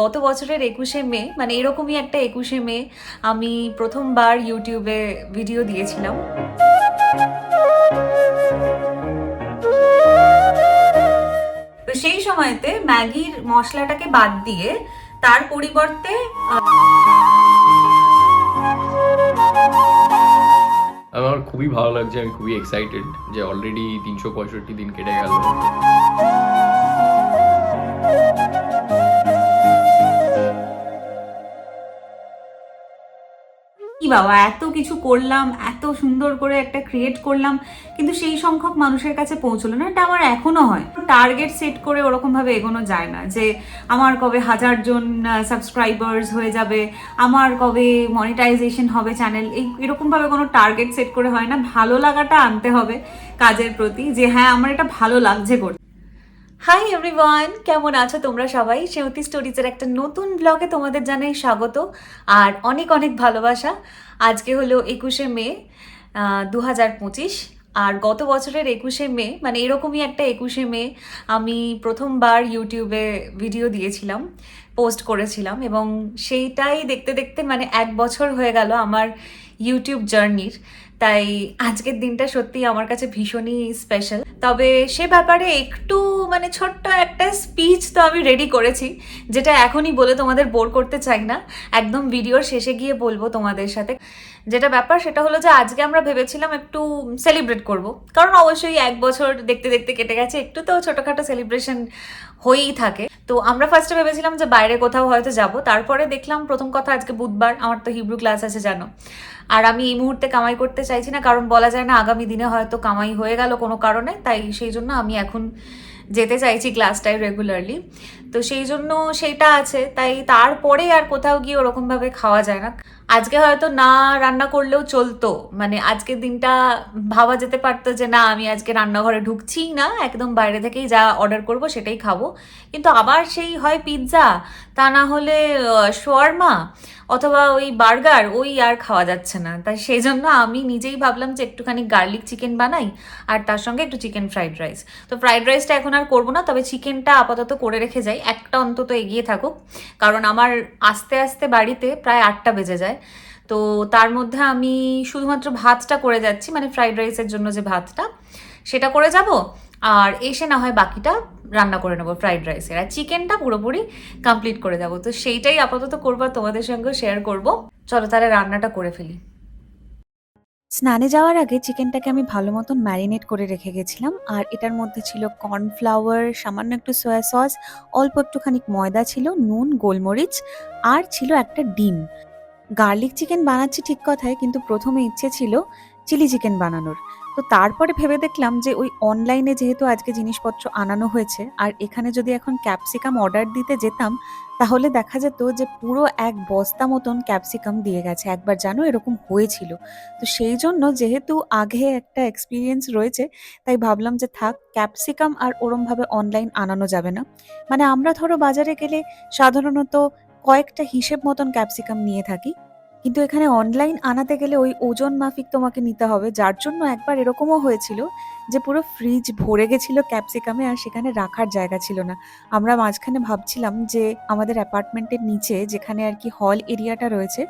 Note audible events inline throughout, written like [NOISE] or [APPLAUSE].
গত বছরের একুশে মে মানে এরকমই একটা একুশে মে, আমি প্রথমবার ইউটিউবে ভিডিও দিয়েছিলাম। তো সেই সময়তে ম্যাগির মশলাটাকে বাদ দিয়ে তার পরিবর্তে আমার খুবই ভালো লাগছে, আমি খুবই এক্সাইটেড যে অলরেডি তিনশো পঁয়ষট্টি দিন কেটে গেল। বাবা, এত কিছু করলাম, এত সুন্দর করে একটা ক্রিয়েট করলাম, কিন্তু সেই সংখ্যক মানুষের কাছে পৌঁছলো না, এটা আমার এখনও হয়। টার্গেট সেট করে ওরকম ভাবে এগোনো যায় না, যে আমার কবে হাজার জন সাবস্ক্রাইবার্স হয়ে যাবে, আমার কবে মনিটাইজেশন হবে চ্যানেল এই এরকম ভাবে কোনো টার্গেট সেট করে হয় না, ভালো লাগাটা আনতে হবে কাজের প্রতি, যে হ্যাঁ আমার এটা ভালো লাগছে করতে। হাই এভরিওয়ান কেমন আছো তোমরা সবাই? সেমতি স্টোরিজের একটা নতুন ব্লগে তোমাদের জানাই স্বাগত আর অনেক অনেক ভালোবাসা। আজকে হলো একুশে মে দু হাজার পঁচিশ আর গত বছরের একুশে মে মানে এরকমই একটা একুশে মে আমি প্রথমবার ইউটিউবে ভিডিও দিয়েছিলাম পোস্ট করেছিলাম এবং সেইটাই দেখতে দেখতে মানে এক বছর হয়ে গেল আমার ইউটিউব জার্নির তাই আজকের দিনটা সত্যি আমার কাছে ভীষণই স্পেশাল তবে সে ব্যাপারে একটু মানে ছোট্ট একটা স্পিচ তো আমি রেডি করেছি, যেটা এখনই বলে তোমাদের বোর করতে চাই না। একদম ভিডিওর শেষে গিয়ে বলব তোমাদের সাথে। যেটা ব্যাপার সেটা হলো যে আজকে আমরা ভেবেছিলাম একটু সেলিব্রেট করব। কারণ অবশ্যই এক বছর দেখতে দেখতে কেটে গেছে, একটু তো ছোটোখাটো সেলিব্রেশন হয়েই থাকে। তো আমরা ফার্স্টে ভেবেছিলাম যে বাইরে কোথাও হয়তো যাব, তারপরে দেখলাম প্রথম কথা আজকে বুধবার, আমার তো হিব্রু ক্লাস আছে, জানো। আর আমি এই মুহূর্তে কামাই করতে চাইছি না, কারণ বলা যায় না আগামী দিনে হয়তো কামাই হয়ে গেল কোনো কারণে, তাই সেই জন্য আমি এখন যেতে চাইছি ক্লাসটায় রেগুলারলি তো সেই জন্য সেইটা আছে, তাই তারপরে আর কোথাও গিয়ে ওরকমভাবে খাওয়া যায় না। আজকে হয়তো না রান্না করলেও চলতো মানে আজকের দিনটা ভাবা যেতে পারতো যে না, আমি আজকে রান্নাঘরে ঢুকছি না, একদম বাইরে থেকেই যা অর্ডার করব সেটাই খাব। কিন্তু আবার সেই হয় পিৎজা তা না হলে শোয়ারমা অথবা ওই বার্গার ওই আর খাওয়া যাচ্ছে না। তাই সেই জন্য আমি নিজেই ভাবলাম যে একটুখানি গার্লিক চিকেন বানাই, আর তার সঙ্গে একটু চিকেন ফ্রাইড রাইস তো ফ্রাইড রাইসটা এখন আর করব না, তবে চিকেনটা আপাতত করে রেখে যাই। একটা অন্তত এগিয়ে থাকুক। কারণ আমার আস্তে আস্তে বাড়িতে প্রায় আটটা বেজে যায়। তো তার মধ্যে আমি শুধুমাত্র ভাতটা করে যাচ্ছি মানে ফ্রাইড রাইসের জন্য যে ভাতটা, সেটা করে যাব। আর এসে না হয় বাকিটা রান্না করে নেব ফ্রাইড রাইসের। আর চিকেনটা পুরোপুরি কমপ্লিট করে যাব। তো সেইটাই আপাতত করব তোমাদের সঙ্গে শেয়ার করব। চলো তাহলে রান্নাটা করে ফেলি। স্নানে যাওয়ার আগে চিকেনটাকে আমি ভালো মতন ম্যারিনেট করে রেখে গেছিলাম। আর এটার মধ্যে ছিল কর্নফ্লাওয়ার, সামান্য একটু সয়া সস, অল্প একটুখানি ময়দা ছিল, নুন, গোলমরিচ, আর ছিল একটা ডিম। গার্লিক চিকেন বানাচ্ছি ঠিক কথায় কিন্তু প্রথমে ইচ্ছে ছিল চিলি চিকেন বানানোর। তো তারপরে ভেবে দেখলাম যে ওই অনলাইনে যেহেতু আজকে জিনিসপত্র আনানো হয়েছে, আর এখানে যদি এখন ক্যাপসিকাম অর্ডার দিতে যেতাম তাহলে দেখা যেত যে পুরো এক বস্তা মতন ক্যাপসিকাম দিয়ে গেছে। একবার জানো এরকম হয়েছিল। তো সেই জন্য যেহেতু আগে একটা এক্সপিরিয়েন্স রয়েছে, তাই ভাবলাম যে থাক, ক্যাপসিকাম আর ওরমভাবে অনলাইন আনানো যাবে না। মানে আমরা ধরো বাজারে গেলে সাধারণত কয়েকটা হিসেব মতন ক্যাপসিকাম নিয়ে থাকি। কিন্তু এখানে অনলাইন আনাতে গেলে ওই ওজন মাফিক তোমাকে নিতে হবে। যার জন্য একবার এরকমও হয়েছিল যে পুরো ফ্রিজ ভরে গেছিল ক্যাপসিকামে আর সেখানে রাখার জায়গা ছিল না। আমরা মাঝখানে ভাবছিলাম যে আমাদের অ্যাপার্টমেন্টের নিচে যেখানে আর কি হল এরিয়াটা রয়েছে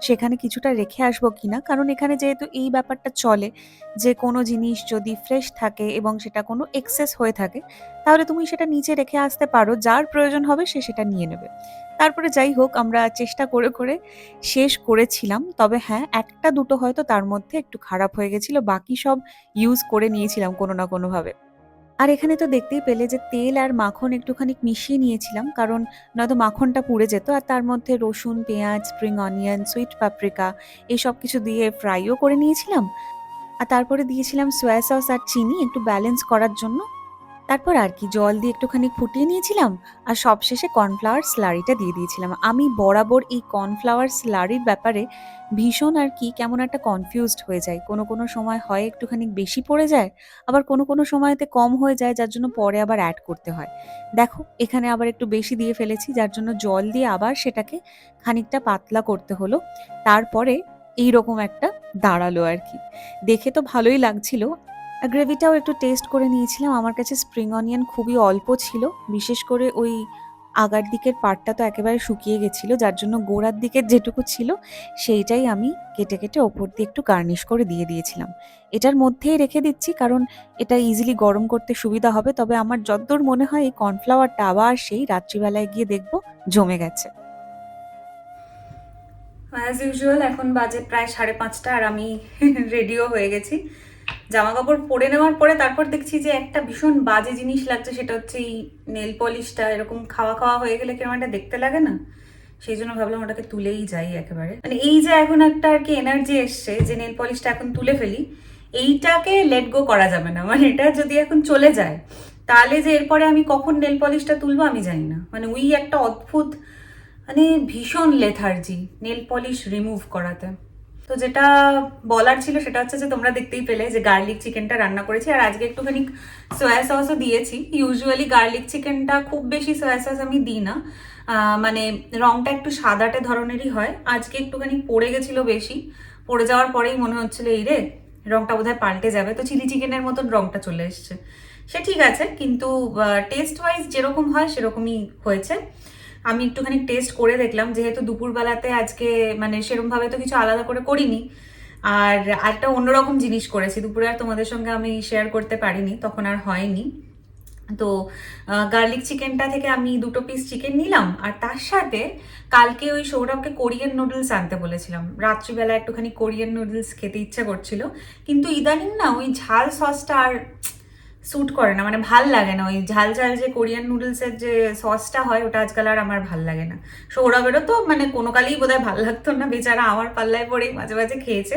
সেখানে কিছুটা রেখে আসব কিনা? কারণ এখানে যেহেতু এই ব্যাপারটা চলে, যে কোনো জিনিস যদি ফ্রেশ থাকে এবং সেটা কোনো এক্সেস হয়ে থাকে, তাহলে তুমি সেটা নিচে রেখে আসতে পারো। যার প্রয়োজন হবে সে সেটা নিয়ে নেবে। তারপরে যাই হোক, আমরা চেষ্টা করে করে শেষ করেছিলাম। তবে হ্যাঁ একটা দুটো হয়তো তার মধ্যে একটু খারাপ হয়ে গেছিল, বাকি সব ইউজ করে নিয়েছিলাম কোনো না কোনোভাবে। আর এখানে তো দেখতেই পেলে যে তেল আর মাখন একটুখানি মিশিয়ে নিয়েছিলাম, কারণ নয়তো মাখনটা পুড়ে যেত আর তার মধ্যে রসুন, পেঁয়াজ স্প্রিং অনিয়ন সুইট পাপরিকা এইসব কিছু দিয়ে ফ্রাইও করে নিয়েছিলাম। আর তারপরে দিয়েছিলাম সয়া সস আর চিনি একটু ব্যালেন্স করার জন্য। তারপর আর কি জল দিয়ে একটুখানি ফুটিয়ে নিয়েছিলাম আর সবশেষে কর্নফ্লাওয়ার স্লারিটা দিয়ে দিয়েছিলাম। আমি বরাবর এই কর্নফ্লাওয়ার স্লারির ব্যাপারে ভীষণ আর কি কেমন একটা কনফিউজড হয়ে যায় কোনো কোনো সময় হয় একটুখানি বেশি পড়ে যায়, আবার কোনো কোনো সময়তে কম হয়ে যায়, যার জন্য পরে আবার অ্যাড করতে হয়। দেখো, এখানে আবার একটু বেশি দিয়ে ফেলেছি, যার জন্য জল দিয়ে আবার সেটাকে খানিকটা পাতলা করতে হলো। তারপরে এইরকম একটা দাঁড়াল আর কি। দেখে তো ভালোই লাগছিল। গ্রেভিটাও একটু টেস্ট করে নিয়েছিলাম। আমার কাছে স্প্রিং অনিয়ন খুবই অল্প ছিল। বিশেষ করে ওই আগার দিকের পাটটা তো একেবারে শুকিয়ে গেছিল, যার জন্য গোড়ার দিকের যেটুকু ছিল, সেইটাই আমি কেটে কেটে ওপর দিয়ে একটু গার্নিশ করে দিয়ে দিয়েছিলাম। এটার মধ্যেই রেখে দিচ্ছি, কারণ এটা ইজিলি গরম করতে সুবিধা হবে। তবে আমার যতদূর মনে হয় এই কর্নফ্লাওয়ারটা আবার সেই রাত্রিবেলায় গিয়ে দেখব, জমে গেছে। অ্যাজ ইউজুয়াল এখন বাজে প্রায় সাড়ে পাঁচটা আর আমি [LAUGHS] রেডিও হয়ে গেছি। জামা কাপড় পরে নেওয়ার পরে তারপর দেখছি যে একটা ভীষণ বাজে জিনিস লাগছে, সেটা হচ্ছে এই নেল পলিশটা এরকম খাওয়া খাওয়া হয়ে গেলে কেমন একটা দেখতে লাগে না? সেই জন্য ভাবলাম ওটাকে তুলেই যাই একেবারে। মানে এই যে এখন একটা আর কি এনার্জি এসছে, যে নেল পলিশটা এখন তুলে ফেলি, এইটাকে লেট গো করা যাবে না। মানে এটা যদি এখন চলে যায়, তাহলে যে এরপরে আমি কখন নেল পলিশটা তুলবো আমি জানি না। মানে ওই একটা অদ্ভুত মানে ভীষণ লেথার্জি নেল পলিশ রিমুভ করাতে। তো যেটা বলার ছিল সেটা হচ্ছে যে তোমরা দেখতেই পেলে যে গার্লিক চিকেনটা রান্না করেছি। আর আজকে একটুখানি সয়া সসও দিয়েছি। ইউজুয়ালি গার্লিক চিকেনটা খুব বেশি সয়া সস আমি দিই না। মানে রংটা একটু সাদাটে ধরনেরই হয়। আজকে একটুখানি পড়ে গেছিল বেশি। পড়ে যাওয়ার পরেই মনে হচ্ছিল, এই রে, রংটা বোধহয় পাল্টে যাবে। তো চিলি চিকেনের মতন রংটা চলে এসছে। সে ঠিক আছে, কিন্তু টেস্ট ওয়াইজ যেরকম হয় সেরকমই হয়েছে। আমি একটুখানি টেস্ট করে দেখলাম, যেহেতু দুপুরবেলাতে আজকে মানে সেরমভাবে তো কিছু আলাদা করে করিনি। আর একটা অন্যরকম জিনিস করেছি, দুপুরে আর তোমাদের সঙ্গে আমি শেয়ার করতে পারিনি, তখন আর হয়নি। তো গার্লিক চিকেনটা থেকে আমি দুটো পিস চিকেন নিলাম, আর তার সাথে কালকে ওই সৌরভকে কোরিয়ান নুডলস আনতে বলেছিলাম। রাত্রিবেলা একটুখানি কোরিয়ান নুডলস খেতে ইচ্ছা করছিল, কিন্তু ইদানিং না ওই ঝাল সসটা আর স্যুট করে না মানে ভালো লাগে না। ওই ঝাল ঝাল যে কোরিয়ান নুডলসের যে সসটা হয়, ওটা আজকাল আর আমার ভালো লাগে না। সৌরভেরও তো মানে কোনো কালেই বোধহয় ভালো লাগতো না। বেচারা আমার পাল্লায় পড়েই মাঝে মাঝে খেয়েছে।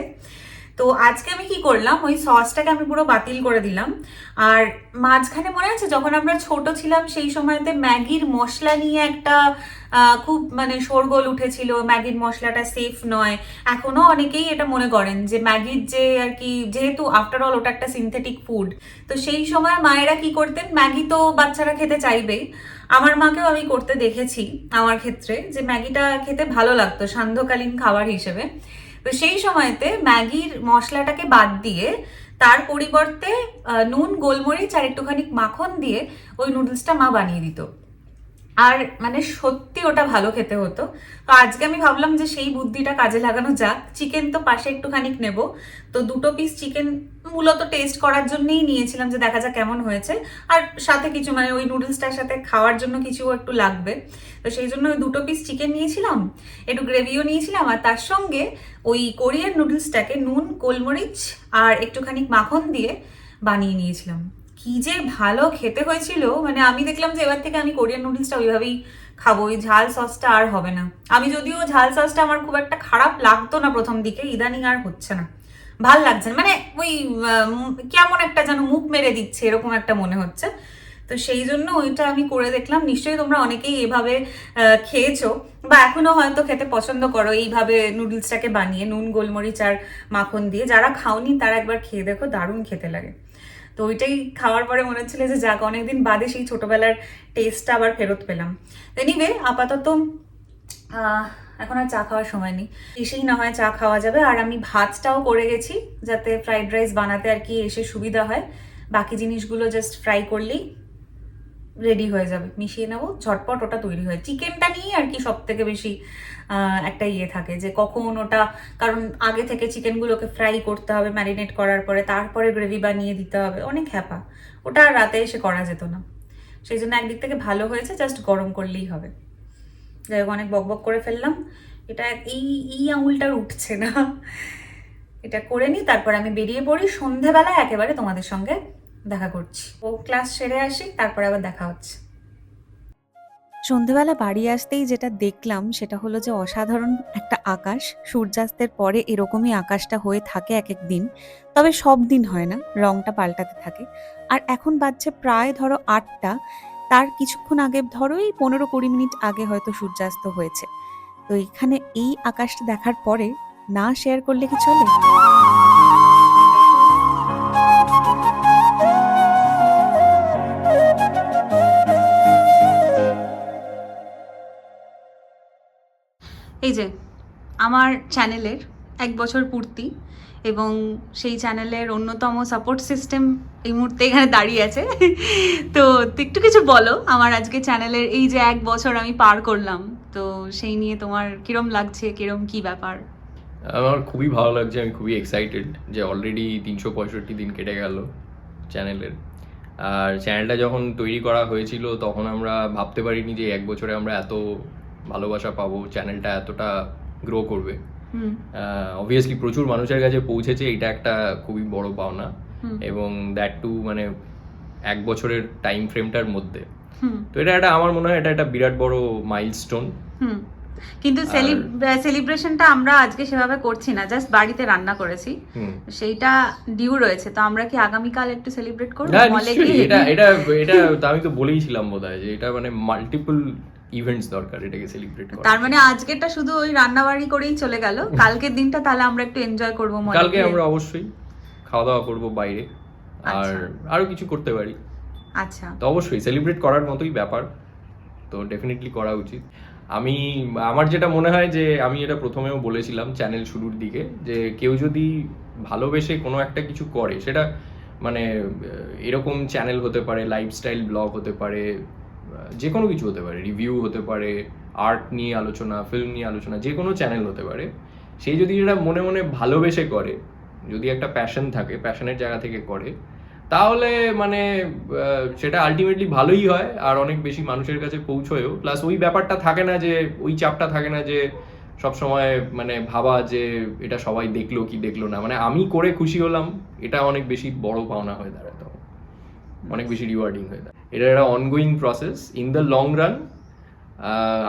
তো আজকে আমি কি করলাম? ওই সসটাকে আমি পুরো বাতিল করে দিলাম। আর মাঝখানে মনে আছে, যখন আমরা ছোট ছিলাম, সেই সময়তে ম্যাগির মশলা নিয়ে একটা খুব মানে শোরগোল উঠেছিল। ম্যাগির মশলাটা সেফ নয়। এখনও অনেকেই এটা মনে করেন যে ম্যাগির যে আর কি, যেহেতু আফটার অল ওটা একটা সিনথেটিক ফুড তো সেই সময় মায়েরা কি করতেন, ম্যাগি তো বাচ্চারা খেতে চাইবেই। আমার মাকেও আমি করতে দেখেছি, আমার ক্ষেত্রে, যে ম্যাগিটা খেতে ভালো লাগতো, সান্ধ্যকালীন খাবার হিসেবে। তো সেই সময়তে ম্যাগির মশলাটাকে বাদ দিয়ে তার পরিবর্তে নুন, গোলমরিচ আর একটুখানি মাখন দিয়ে ওই নুডলসটা মা বানিয়ে দিত। আর মানে সত্যি ওটা ভালো খেতে হতো। তো আজকে আমি ভাবলাম যে সেই বুদ্ধিটা কাজে লাগানো যাক। চিকেন তো পাশে একটুখানি নেব। তো দুটো পিস চিকেন মূলত টেস্ট করার জন্যই নিয়েছিলাম যে দেখা যাক কেমন হয়েছে। আর সাথে কিছু মানে ওই নুডলসটার সাথে খাওয়ার জন্য কিছু একটু লাগবে। তো সেই জন্য ওই দুটো পিস চিকেন নিয়েছিলাম, একটু গ্রেভিও নিয়েছিলাম আর তার সঙ্গে ওই কোরিয়ান নুডলসটাকে নুন, গোলমরিচ আর একটুখানি মাখন দিয়ে বানিয়ে নিয়েছিলাম। কি যে ভালো খেতে হয়েছিল মানে আমি দেখলাম যে এবার থেকে আমি কোরিয়ান নুডলসটা ওইভাবেই খাব। ওই ঝাল সসটা আর হবে না। আমি যদিও ঝাল সসটা আমার খুব একটা খারাপ লাগতো না প্রথম দিকে, ইদানিং আর হচ্ছে না। ভালো লাগছে না। মানে ওই কেমন একটা যেন মুখ মেরে দিচ্ছে, এরকম একটা মনে হচ্ছে। তো সেই জন্য ওইটা আমি করে দেখলাম। নিশ্চয়ই তোমরা অনেকেই এভাবে খেয়েছো। বা এখনও হয়তো খেতে পছন্দ করো এইভাবে নুডলসটাকে বানিয়ে, নুন, গোলমরিচ আর মাখন দিয়ে। যারা খাওনি তারা একবার খেয়ে দেখো, দারুণ খেতে লাগে। তো ওইটাই খাওয়ার পরে মনে হচ্ছিল যে যাক, অনেকদিন বাদে সেই ছোটোবেলার টেস্টটা আবার ফেরত পেলাম। এনিওয়ে আপাতত এখন আর চা খাওয়ার সময় নেই। এসেই না হয় চা খাওয়া যাবে, আর আমি ভাতটাও করে গেছি যাতে ফ্রাইড রাইস বানাতে আর কি এসে সুবিধা হয়। বাকি জিনিসগুলো জাস্ট ফ্রাই করলেই রেডি হয়ে যাবে। মিশিয়ে নেব, ঝটপট ওটা তৈরি হয়। চিকেনটা নিয়ে আর কি সব থেকে বেশি একটা ইয়ে থাকে যে কখন ওটা, কারণ আগে থেকে চিকেনগুলোকে ফ্রাই করতে হবে ম্যারিনেট করার পরে তারপরে গ্রেভি বানিয়ে দিতে হবে। অনেক হ্যাপা ওটা আর রাতে এসে করা যেত না। সেই জন্য একদিক থেকে ভালো হয়েছে জাস্ট গরম করলেই হবে। যাই হোক, অনেক বক বক করে ফেললাম। এটা এই এই আঙুলটার উঠছে না। এটা করে নিই, তারপর আমি বেরিয়ে পড়ি। সন্ধেবেলায় একেবারে তোমাদের সঙ্গে দেখা করছি। ও ক্লাস সেরে আসি, তারপর আবার দেখা হচ্ছে। সন্ধেবেলা বাড়ি আসতেই যেটা দেখলাম, সেটা হলো যে অসাধারণ একটা আকাশ। সূর্যাস্তের পরে এরকমই আকাশটা হয়ে থাকে এক এক দিন। তবে সব দিন হয় না, রংটা পাল্টাতে থাকে। আর এখন বাজছে প্রায় ধরো আটটা। তার কিছুক্ষণ আগে ধরো এই পনেরো কুড়ি মিনিট আগে হয়তো সূর্যাস্ত হয়েছে। তো এখানে এই আকাশটা দেখার পরে না শেয়ার করলে কি চলে? এই যে, আমার চ্যানেলের এক বছর পূর্তি এবং সেই চ্যানেলের অন্যতম সাপোর্ট সিস্টেম এই মুহূর্তে এখানে দাঁড়িয়ে আছে। তো একটু কিছু বলো, আমার আজকে চ্যানেলের এই যে এক বছর আমি পার করলাম, তো সেই নিয়ে তোমার কিরম লাগছে, কিরম কি ব্যাপার? আমার খুবই ভালো লাগছে, আমি খুবই এক্সাইটেড যে অলরেডি তিনশো পঁয়ষট্টি দিন কেটে গেল চ্যানেলের আর চ্যানেলটা যখন তৈরি করা হয়েছিল, তখন আমরা ভাবতে পারিনি যে এক বছরে আমরা এত ভালোবাসা পাবো চ্যানেলটা এতটা গ্রো করবে। অবভিয়াসলি প্রচুর মানুষের কাছে পৌঁছেছে এটা একটা খুবই বড় পাওনা। এবং দ্যাট টু মানে এক বছরের টাইম ফ্রেমটার মধ্যে। হুম। তো এটা একটা আমার মনে হয় এটা একটা বিরাট বড় মাইলস্টোন হুম। কিন্তু সেলিব্রেশনটা আমরা আজকে সেভাবে করছি না জাস্ট বাড়িতে রান্না করেছি। হুম। সেইটা ডিউ রয়েছে তো আমরা কি আগামীকাল একটু সেলিব্রেট করব? নিশ্চয়ই এটা এটা এটা আমি তো বলেইছিলাম বোধহয় যে এটা মানে মাল্টিপল ইভেন্টস দরকার এটাকে সেলিব্রেট করা। তার মানে আজকেরটা শুধু ওই রান্নাবাড়ি করেই চলে গেল? কালকের দিনটা তাহলে আমরা একটু এনজয় করব মলে কালকে আমরা অবশ্যই খাওয়া দাওয়া করব বাইরে আর আচ্ছা। আরও কিছু করতে পারি। আচ্ছা। তো অবশ্যই সেলিব্রেট করার মতোই ব্যাপার তো ডেফিনেটলি করা উচিত। আমি আমার যেটা মনে হয় যে আমি এটা প্রথমেও বলেছিলাম চ্যানেল শুরুর দিকে যে কেউ যদি ভালোবেসে কোনো একটা কিছু করে সেটা মানে এরকম চ্যানেল হতে পারে লাইফস্টাইল ব্লগ হতে পারে যে কোনো কিছু হতে পারে রিভিউ হতে পারে আর্ট নিয়ে আলোচনা ফিল্ম নিয়ে আলোচনা যে কোনো চ্যানেল হতে পারে। সেই যদি এটা মনে মনে ভালোবেসে করে, যদি একটা প্যাশন থাকে প্যাশনের জায়গা থেকে করে, তাহলে মানে সেটা আলটিমেটলি ভালোই হয় আর অনেক বেশি মানুষের কাছে পৌঁছয়ও। প্লাস ওই ব্যাপারটা থাকে না যে, ওই চাপটা থাকে না যে সব সময় মানে ভাবা যে, এটা সবাই দেখল কি দেখল না। মানে আমি করে খুশি হলাম, এটা অনেক বেশি বড় পাওনা হয়ে দাঁড়ায় তখন। অনেক বেশি রিওয়ার্ডিং হয়ে দাঁড়ায়। এটা একটা ongoing process in the long run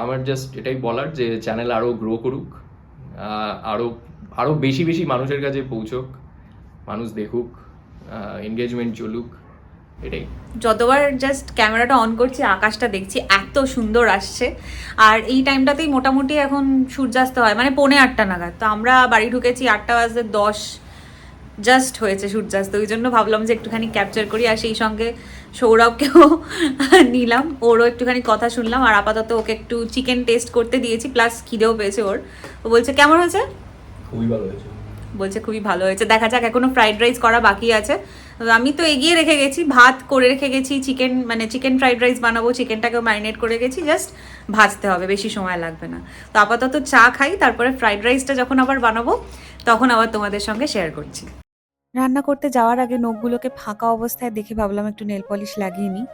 আমার জাস্ট এটাই বলার যে চ্যানেল আরও গ্রো করুক আরও আরও আরও বেশি বেশি মানুষের কাছে পৌঁছক, মানুষ দেখুক এনগেজমেন্ট চলুক, এটাই। যতবার জাস্ট ক্যামেরাটা অন করছি, আকাশটা দেখছি, এত সুন্দর আসছে। আর এই টাইমটাতেই মোটামুটি এখন সূর্যাস্ত হয় মানে পৌনে আটটা নাগাদ। তো আমরা বাড়ি ঢুকেছি আটটা বাজে দশ জাস্ট হয়েছে সূর্যাস্ত ওই জন্য ভাবলাম যে একটুখানি ক্যাপচার করি আর সেই সঙ্গে সৌরভকেও [LAUGHS] নিলাম। ওরও একটুখানি কথা শুনলাম আর আপাতত ওকে একটু চিকেন টেস্ট করতে দিয়েছি প্লাস খিদেও পেয়েছে ওর। ও বলছে কেমন হয়েছে? খুবই ভালো হয়েছে। বলছে খুবই ভালো হয়েছে। দেখা যাক এখনও ফ্রাইড রাইস করা বাকি আছে। আমি তো এগিয়ে রেখে গেছি ভাত করে রেখে গেছি চিকেন মানে চিকেন ফ্রাইড রাইস বানাবো চিকেনটাকেও ম্যারিনেট করে গেছি জাস্ট ভাজতে হবে বেশি সময় লাগবে না। তো আপাতত চা খাই তারপরে ফ্রাইড রাইসটা যখন আবার বানাবো তখন আবার তোমাদের সঙ্গে শেয়ার করছি। রান্না করতে যাওয়ার আগে নখগুলোকে ফাঁকা অবস্থায় দেখে ভাবলাম একটু নেল পলিশ লাগিয়ে নিই।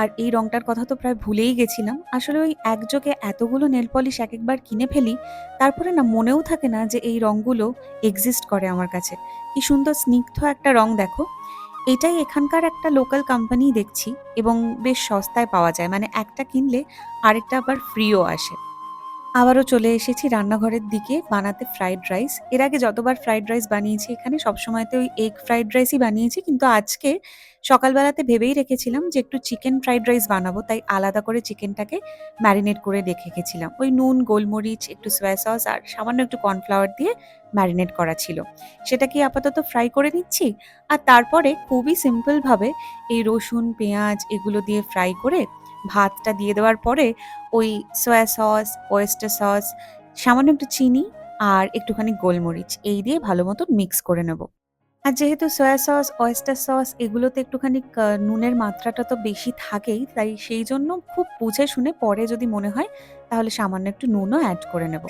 আর এই রংটার কথা তো প্রায় ভুলেই গেছিলাম। আসলে ওই একযোগে এতগুলো নেল পলিশ এক একবার কিনে ফেলি, তারপরে না মনেও থাকে না যে এই রংগুলো এক্সিস্ট করে আমার কাছে। কি সুন্দর স্নিগ্ধ একটা রং দেখো। এটাই এখানকার একটা লোকাল কোম্পানি দেখছি এবং বেশ সস্তায় পাওয়া যায়। মানে একটা কিনলে আরেকটা আবার ফ্রিও আসে। আবারও চলে এসেছি রান্নাঘরের দিকে বানাতে ফ্রাইড রাইস এর আগে যতবার ফ্রাইড রাইস বানিয়েছি এখানে সবসময়তে ওই এগ ফ্রাইড রাইসই বানিয়েছি। কিন্তু আজকে সকালবেলাতে ভেবেই রেখেছিলাম যে একটু চিকেন ফ্রাইড রাইস বানাবো, তাই আলাদা করে চিকেনটাকে ম্যারিনেট করে রেখে গেছিলাম। ওই নুন, গোলমরিচ, একটু সোয়া সস আর সামান্য একটু কর্নফ্লাওয়ার দিয়ে ম্যারিনেট করা ছিল। সেটাকে আপাতত ফ্রাই করে নিচ্ছি? আর তারপরে খুবই সিম্পলভাবে এই রসুন, পেঁয়াজ এগুলো দিয়ে ফ্রাই করে ভাতটা দিয়ে দেওয়ার পরে ওই সোয়া সস ওয়েস্টার সস সামান্য একটু চিনি আর একটুখানি গোলমরিচ, এই দিয়ে ভালো মতো মিক্স করে নেব। আর যেহেতু সয়া সস ওয়েস্টার সস এগুলোতে একটুখানি নুনের মাত্রাটা তো বেশি থাকেই, তাই সেই জন্য খুব বুঝে শুনে পরে যদি মনে হয়, তাহলে সামান্য একটু নুনও অ্যাড করে নেব।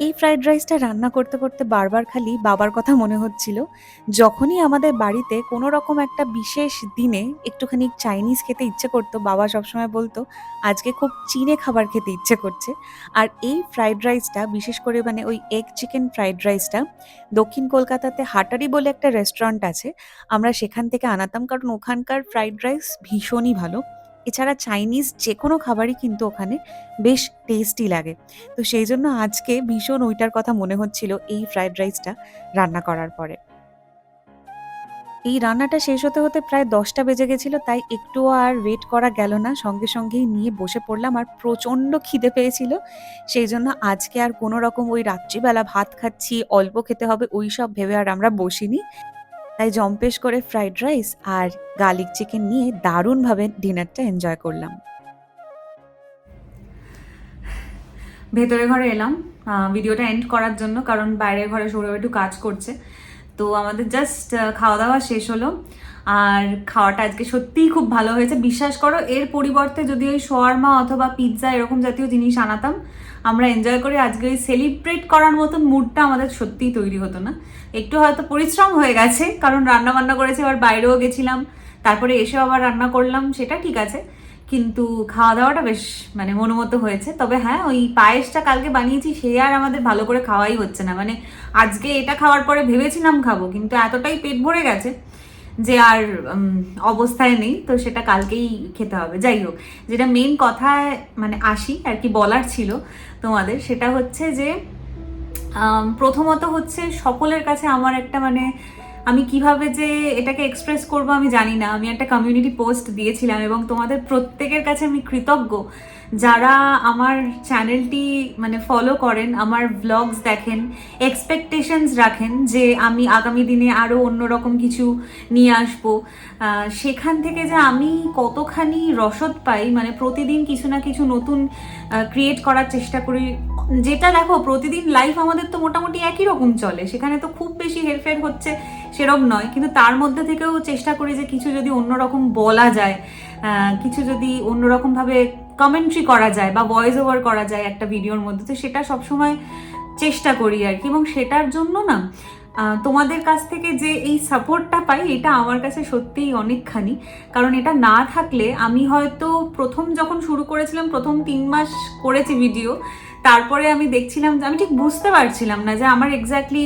এই ফ্রাইড রাইসটা রান্না করতে করতে বারবার খালি বাবার কথা মনে হচ্ছিল। যখনই আমাদের বাড়িতে কোনো রকম একটা বিশেষ দিনে একটুখানি চাইনিজ খেতে ইচ্ছে করতো, বাবা সবসময় বলতো, আজকে খুব চিনে খাবার খেতে ইচ্ছে করছে। আর এই ফ্রাইড রাইসটা, বিশেষ করে মানে ওই এগ চিকেন ফ্রাইড রাইসটা, দক্ষিণ কলকাতাতে হাটারি বলে একটা রেস্টুরেন্ট আছে। আমরা সেখান থেকে আনাতাম, কারণ ওখানকার ফ্রাইড রাইস ভীষণই ভালো। এছাড়া চাইনিজ যে কোনো খাবারই কিন্তু ওখানে বেশ টেস্টি লাগে। তো সেই জন্য আজকে ভীষণ ওইটার কথা মনে হচ্ছিল এই ফ্রায়েড রাইসটা রান্না করার পরে। এই রান্নাটা শেষ হতে হতে প্রায় দশটা বেজে গেছিল, তাই একটু আর ওয়েট করা গেল না। সঙ্গে সঙ্গেই নিয়ে বসে পড়লাম আর প্রচণ্ড খিদে পেয়েছিল। সেই জন্য আজকে আর কোনো রকম ওই রাত্রিবেলা ভাত খাচ্ছি, অল্প খেতে হবে, ওই সব ভেবে আর আমরা বসিনি। তাই জম্পেশ করে ফ্রাইড রাইস আর গার্লিক চিকেন নিয়ে দারুণভাবে ডিনারটা এনজয় করলাম। ভেতরে ঘরে এলাম। ভিডিওটা এন্ড করার জন্য, কারণ বাইরে ঘরে সৌরভ একটু কাজ করছে। তো আমাদের জাস্ট খাওয়া দাওয়া শেষ হলো। আর খাওয়াটা আজকে সত্যিই খুব ভালো হয়েছে। বিশ্বাস করো, এর পরিবর্তে যদি ওই শোয়ারমা অথবা পিৎজা এরকম জাতীয় জিনিস আনাতাম, আমরা এনজয় করে আজকে ওই সেলিব্রেট করার মতন মুডটা আমাদের সত্যিই তৈরি হতো না। একটু হয়তো পরিশ্রম হয়ে গেছে, কারণ রান্না বান্না করেছি, আবার বাইরেও গেছিলাম, তারপরে এসেও আবার রান্না করলাম, সেটা ঠিক আছে। কিন্তু খাওয়া দাওয়াটা বেশ মানে মনোমতো হয়েছে। তবে হ্যাঁ ওই পায়েসটা কালকে বানিয়েছি, সে আর আমাদের ভালো করে খাওয়াই হচ্ছে না। মানে আজকে এটা খাওয়ার পরে ভেবেছিলাম খাব, কিন্তু এতটাই পেট ভরে গেছে যে আর অবস্থায় নেই, তো সেটা কালকেই খেতে হবে। যাই হোক, যেটা মেন কথায় মানে আসি, আর কি বলার ছিল তোমাদের, সেটা হচ্ছে যে প্রথমত হচ্ছে সকলের কাছে আমার একটা মানে আমি কীভাবে যে এটাকে এক্সপ্রেস করব আমি জানি না। আমি একটা কমিউনিটি পোস্ট দিয়েছিলাম এবং তোমাদের প্রত্যেকের কাছে আমি কৃতজ্ঞ যারা আমার চ্যানেলটি মানে ফলো করেন, আমার ভ্লগস দেখেন এক্সপেকটেশনস রাখেন যে আমি আগামী দিনে আরও অন্যরকম কিছু নিয়ে আসব। সেখান থেকে যে আমি কতখানি রসদ পাই মানে প্রতিদিন কিছু না কিছু নতুন ক্রিয়েট করার চেষ্টা করি। যেটা দেখো, প্রতিদিন লাইফ আমাদের তো মোটামুটি একই রকম চলে। সেখানে তো খুব বেশি হেরফের হচ্ছে সেরকম নয়। কিন্তু তার মধ্যে থেকেও চেষ্টা করি যে কিছু যদি অন্যরকম বলা যায় কিছু যদি অন্যরকমভাবে কমেন্ট্রি করা যায় বা ভয়েস ওভার করা যায় একটা ভিডিওর মধ্যে, তো সেটা সবসময় চেষ্টা করি আর কি। এবং সেটার জন্য না তোমাদের কাছ থেকে যে এই সাপোর্টটা পাই, এটা আমার কাছে সত্যিই অনেকখানি। কারণ এটা না থাকলে আমি হয়তো প্রথম যখন শুরু করেছিলাম, প্রথম তিন মাস করেছি ভিডিও তারপরে আমি দেখছিলাম যে, আমি ঠিক বুঝতে পারছিলাম না যে আমার এক্স্যাক্টলি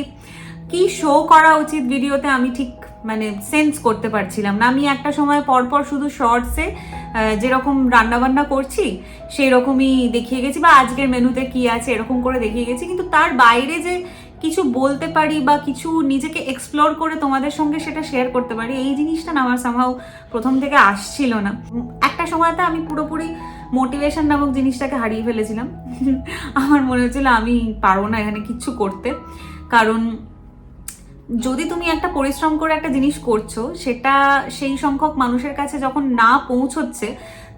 কি শো করা উচিত ভিডিওতে আমি ঠিক মানে সেন্স করতে পারছিলাম না। আমি একটা সময় পরপর শুধু শর্টসে যেরকম রান্নাবান্না করছি সেই রকমই দেখিয়ে গেছি বা আজকের মেনুতে কি আছে এরকম করে দেখিয়ে গেছি। কিন্তু তার বাইরে যে কিছু বলতে পারি বা কিছু নিজেকে এক্সপ্লোর করে তোমাদের সঙ্গে সেটা শেয়ার করতে পারি, এই জিনিসটা না আমার সামহাও প্রথম থেকে আসছিল না। একটা সময়তে আমি পুরোপুরি মোটিভেশন নামক জিনিসটাকে হারিয়ে ফেলেছিলাম। [LAUGHS] আমার মনে হচ্ছিল আমি পারব না এখানে কিচ্ছু করতে। কারণ যদি তুমি একটা পরিশ্রম করে একটা জিনিস করছ, সেটা সেই সংখ্যক মানুষের কাছে যখন না পৌঁছচ্ছে,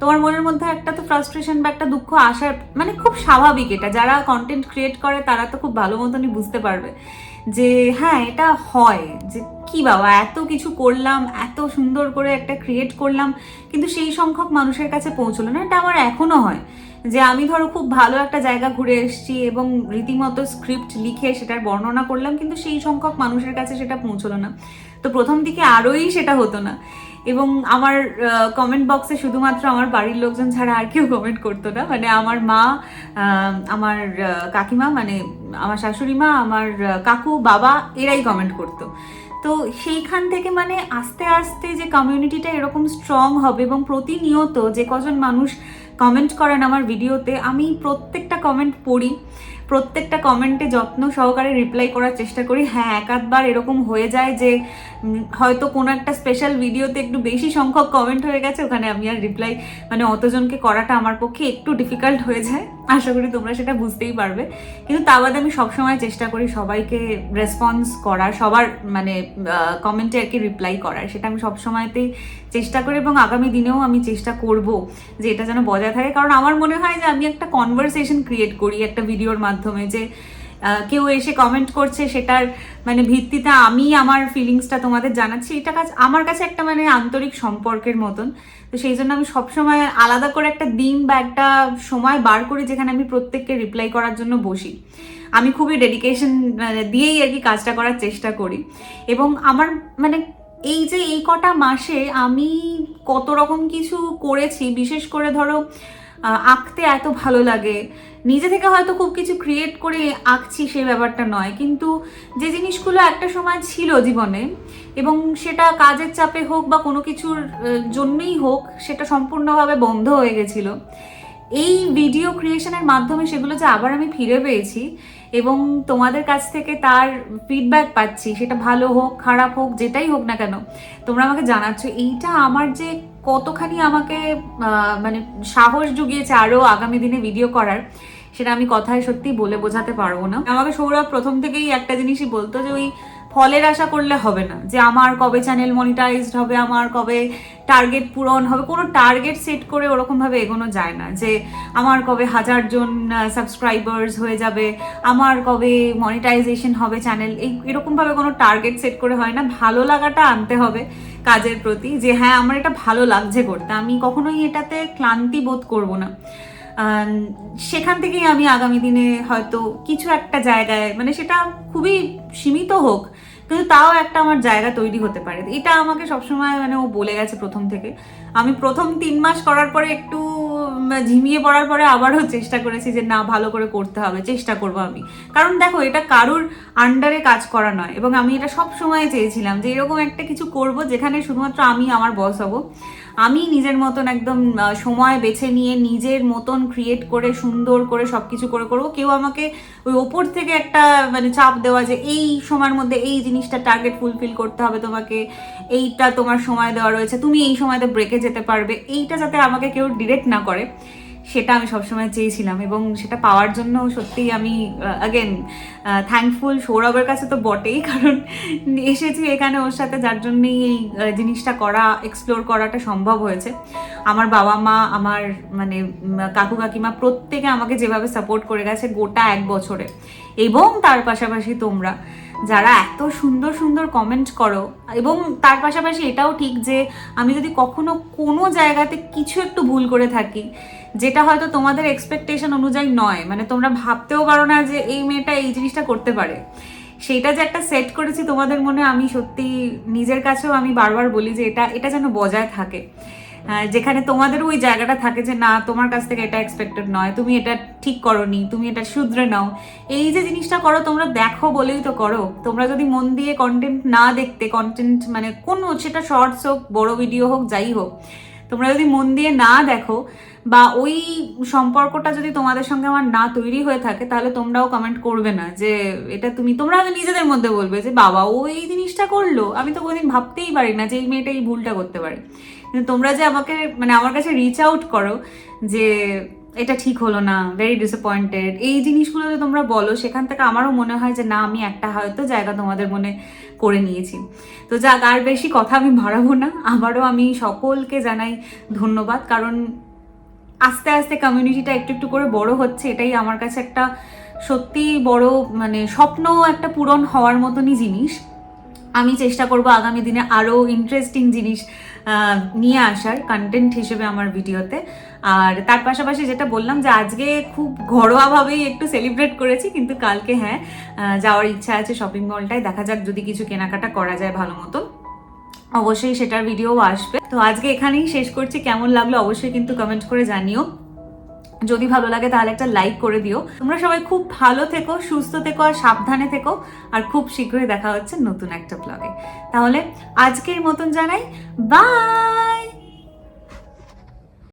তোমার মনের মধ্যে একটা তো ফ্রাস্ট্রেশন বা একটা দুঃখ আসার মানে খুব স্বাভাবিক এটা। যারা কন্টেন্ট ক্রিয়েট করে, তারা তো খুব ভালো মতনই বুঝতে পারবে যে হ্যাঁ এটা হয় যে, কি বাবা, এত কিছু করলাম, এত সুন্দর করে একটা ক্রিয়েট করলাম, কিন্তু সেই সংখ্যক মানুষের কাছে পৌঁছলো না। এটা আমার এখনও হয়। যে আমি ধরো খুব ভালো একটা জায়গা ঘুরে এসেছি এবং রীতিমতো স্ক্রিপ্ট লিখে সেটার বর্ণনা করলাম, কিন্তু সেই সংখ্যক মানুষের কাছে সেটা পৌঁছলো না। তো প্রথম দিকে আরোই সেটা হতো না। এবং আমার কমেন্ট বক্সে শুধুমাত্র আমার বাড়ির লোকজন ছাড়া আর কেউ কমেন্ট করতো না। মানে আমার মা আমার কাকিমা মানে আমার শাশুড়ি মা, আমার কাকু, বাবা, এরাই কমেন্ট করতো। তো সেইখান থেকে মানে আস্তে আস্তে যে কমিউনিটিটা এরকম স্ট্রং হবে এবং প্রতিনিয়ত যে কজন মানুষ কমেন্ট করেন আমার ভিডিওতে আমি প্রত্যেকটা কমেন্ট পড়ি, প্রত্যেকটা কমেন্টে যত্ন সহকারে রিপ্লাই করার চেষ্টা করি। হ্যাঁ এক আধবার এরকম হয়ে যায় যে হয়তো কোনো একটা স্পেশাল ভিডিওতে একটু বেশি সংখ্যক কমেন্ট হয়ে গেছে, ওখানে আমি আর রিপ্লাই মানে অতজনকে করাটা আমার পক্ষে একটু ডিফিকাল্ট হয়ে যায়। আশা করি তোমরা সেটা বুঝতেই পারবে। কিন্তু তা বাদে আমি সবসময় চেষ্টা করি সবাইকে রেসপন্স করার, সবার মানে কমেন্টে আর কি রিপ্লাই করার। সেটা আমি সবসময়তেই চেষ্টা করি এবং আগামী দিনেও আমি চেষ্টা করব যে এটা যেন বজায় থাকে। কারণ আমার মনে হয় যে আমি একটা কনভারসেশন ক্রিয়েট করি একটা ভিডিওর মাধ্যমে যে কেউ এসে কমেন্ট করছে, সেটার মানে ভিত্তিতে আমি আমার ফিলিংসটা তোমাদের জানাচ্ছি। এটা কাজ আমার কাছে একটা মানে আন্তরিক সম্পর্কের মতন। তো সেই জন্য আমি সবসময় আলাদা করে একটা দিন বা একটা সময় বার করি যেখানে আমি প্রত্যেককে রিপ্লাই করার জন্য বসি। আমি খুবই ডেডিকেশন দিয়েই আর কি কাজটা করার চেষ্টা করি। এবং আমার মানে এই যে এই কটা মাসে আমি কত রকম কিছু করেছি, বিশেষ করে ধরো আঁকতে এত ভালো লাগে। নিজে থেকে হয়তো খুব কিছু ক্রিয়েট করে আঁকছি সেই ব্যাপারটা নয়। কিন্তু যে জিনিসগুলো একটা সময় ছিল জীবনে এবং সেটা কাজের চাপে হোক বা কোনো কিছুর জন্যই হোক, সেটা সম্পূর্ণভাবে বন্ধ হয়ে গেছিল। এই ভিডিও ক্রিয়েশনের মাধ্যমে সেগুলো যে আবার আমি ফিরে পেয়েছি এবং তোমাদের কাছ থেকে তার ফিডব্যাক পাচ্ছি। সেটা ভালো হোক, খারাপ হোক, যেটাই হোক না কেন, তোমরা আমাকে জানাচ্ছ। এইটা আমার যে কতখানি আমাকে মানে সাহস জুগিয়েছে আরও আগামী দিনে ভিডিও করার, সেটা আমি কথায় সত্যি বলে বোঝাতে পারব না। আমাকে সৌরভ প্রথম থেকেই একটা জিনিসই বলতো যে ওই ফলের আশা করলে হবে না, যে আমার কবে চ্যানেল মনিটাইজড হবে, আমার কবে টার্গেট পূরণ হবে, কোনো টার্গেট সেট করে ওরকমভাবে এগোনো যায় না, যে আমার কবে হাজার জন সাবস্ক্রাইবার্স হয়ে যাবে, আমার কবে মনিটাইজেশন হবে চ্যানেল এই এরকমভাবে কোনো টার্গেট সেট করে হয় না, ভালো লাগাটা আনতে হবে কাজের প্রতি, যে হ্যাঁ আমার এটা ভালো লাগছে করতে, আমি কখনোই এটাতে ক্লান্তি বোধ করব না। সেখান থেকেই আমি আগামী দিনে হয়তো কিছু একটা জায়গায় মানে সেটা খুবই সীমিত হোক, কিন্তু তাও একটা আমার জায়গা তৈরি হতে পারে। এটা আমাকে সবসময় মানে ও বলে গেছে প্রথম থেকে। আমি প্রথম তিন মাস করার পরে একটু ঝিমিয়ে পড়ার পরে আবারও চেষ্টা করেছি যে না, ভালো করে করতে হবে, চেষ্টা করব আমি। কারণ দেখো, এটা কারুর আন্ডারে কাজ করা নয়, এবং আমি এটা সব সময় চেয়েছিলাম যে এরকম একটা কিছু করব যেখানে শুধুমাত্র আমি আমার বস হব। আমি নিজের মতন একদম সময় বেছে নিয়ে নিজের মতন ক্রিয়েট করে, সুন্দর করে সব কিছু করে করব। কেউ আমাকে ওই ওপর থেকে একটা মানে চাপ দেওয়া যে এই সময়ের মধ্যে এই জিনিসটা টার্গেট ফুলফিল করতে হবে তোমাকে, এইটা তোমার সময় দেওয়া রয়েছে, তুমি এই সময়তে ব্রেকে যেতে পারবে, এইটা যাতে আমাকে কেউ ডিরেক্ট না করে। সেটা আমি সবসময় চেয়েছিলাম এবং সেটা পাওয়ার জন্য সত্যিই আমি আগেন থ্যাঙ্কফুল সৌরভের কাছে তো বটেই, [LAUGHS] কারণ এসেছি এখানে ওর সাথে, যার জন্যই এই জিনিসটা করা এক্সপ্লোর করাটা সম্ভব হয়েছে। আমার বাবা মা, আমার মানে কাকু কাকিমা প্রত্যেকে আমাকে যেভাবে সাপোর্ট করে গেছে গোটা এক বছরে। এবং তার পাশাপাশি তোমরা। যারা এত সুন্দর সুন্দর কমেন্ট করো, এবং তার পাশাপাশি এটাও ঠিক যে আমি যদি কখনো কোনো জায়গাতে কিছু একটু ভুল করে থাকি, যেটা হয়তো তোমাদের এক্সপেকটেশন অনুযায়ী নয় মানে তোমরা ভাবতেও পারো না যে এই মেয়েটা এই জিনিসটা করতে পারে। সেইটা যে একটা সেট করেছি তোমাদের মনে আমি সত্যি নিজের কাছেও আমি বারবার বলি যে এটা এটা যেন বজায় থাকে। যেখানে তোমাদের ওই জায়গাটা থাকে যে, না, তোমার কাছ থেকে এটা এক্সপেক্টেড নয়, তুমি এটা ঠিক করনি, তুমি এটা শুধরে নাও। এই যে জিনিসটা করো, তোমরা দেখো বলেই তো করো। তোমরা যদি মন দিয়ে কন্টেন্ট না দেখতে কন্টেন্ট মানে কোনো, সেটা শর্টস হোক, বড় ভিডিও হোক, যাই হোক, তোমরা যদি মন দিয়ে না দেখো বা ওই সম্পর্কটা যদি তোমাদের সঙ্গে আমার না তৈরি হয়ে থাকে, তাহলে তোমরাও কমেন্ট করবে না যে, এটা তুমি, তোমরা নিজেদের মধ্যে বলবে যে, বাবা, ও এই জিনিসটা করল। আমি তো কোনোদিন ভাবতেই পারি না যে, এই মেয়েটা এই ভুলটা করতে পারে। কিন্তু তোমরা যে আমাকে মানে আমার কাছে রিচ আউট করো যে এটা ঠিক হলো না ভেরি ডিসঅ্যাপয়েন্টেড এই জিনিসগুলো যে তোমরা বলো, সেখান থেকে আমারও মনে হয় যে না, আমি একটা হয়তো জায়গা তোমাদের মনে করে নিয়েছি। তো যাক, আর বেশি কথা আমি বাড়াবো না আবারও আমি সকলকে জানাই ধন্যবাদ, কারণ আস্তে আস্তে কমিউনিটিটা একটু একটু করে বড় হচ্ছে, এটাই আমার কাছে একটা সত্যি বড় মানে স্বপ্ন একটা পূরণ হওয়ার মতনই জিনিস। আমি চেষ্টা করব আগামী দিনে আরও ইন্টারেস্টিং জিনিস নিয়ে আসার কন্টেন্ট হিসেবে আমার ভিডিওতে। আর তার পাশাপাশি যেটা বললাম যে আজকে খুব ঘরোয়াভাবেই একটু সেলিব্রেট করেছি, কিন্তু কালকে হ্যাঁ যাওয়ার ইচ্ছা আছে শপিং মলটায় দেখা যাক যদি কিছু কেনাকাটা করা যায় ভালো মতো অবশ্যই সেটার ভিডিও আসবে। তো আজকে এখানেই শেষ করছি। কেমন লাগল অবশ্যই কিন্তু কমেন্ট করে জানিও। যদি ভালো লাগে তাহলে একটা লাইক করে দিও। তোমরা সবাই খুব ভালো থেকো, সুস্থ থেকো আর সাবধানে থেকো। আর খুব শীঘ্রই দেখা হচ্ছে নতুন একটা ব্লগে তাহলে আজকের মতন জানাই বাই